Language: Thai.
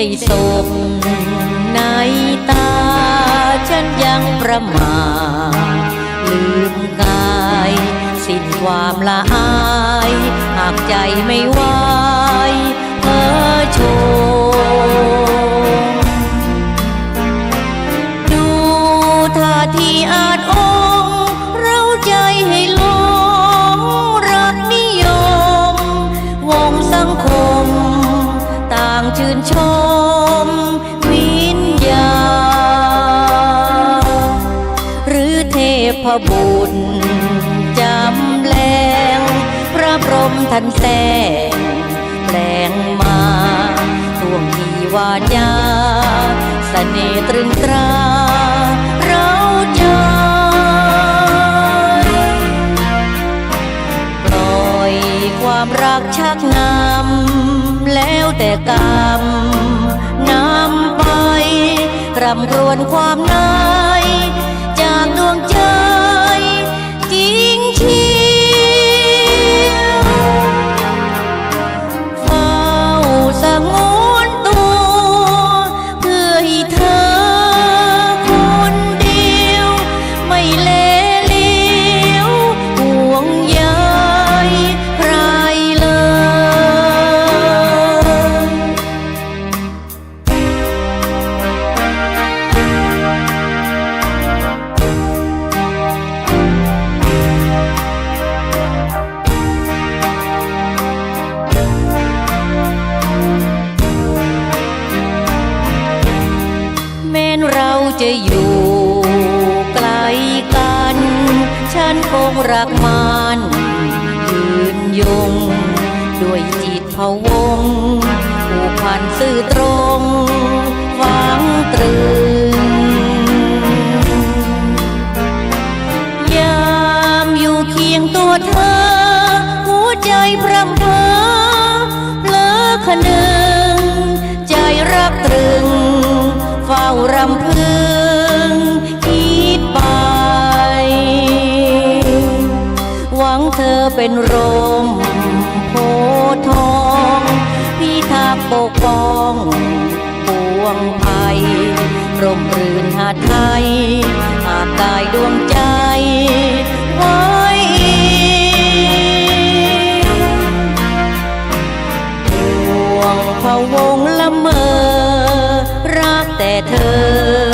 ได้สบในตา ฉันยังประมาทลืมกาย สิ้นความละอาย หากใจไม่ไหว ชื่นชมวิญญาณหรือเทพบุตรจำแรงพระพรหมท่านแสงแปลงมาทวงทีวาจาสเสน่ห์ตรึงตราเราใจปล่อยความรักชักนำ แล้วแต่กรรมนำไปรำรวนความน้า จะอยู่ไกลกัน ฉันคงรักมันยืนยง ด้วยจิตพะวงผูกพันซื่อตรงฝังตรึงยามอยู่เคียงตัวเธอ หัวใจพรำเพอเพลอคนึง ใจรักตรึง เฝ้ารำพึง เป็นรมโพธิ์ทองพิทักษ์ปกป้องปวงภัยร่มรื่นหาไทยอาจกายดวงใจไว้ห่วงพะวงละเมอ รักแต่เธอ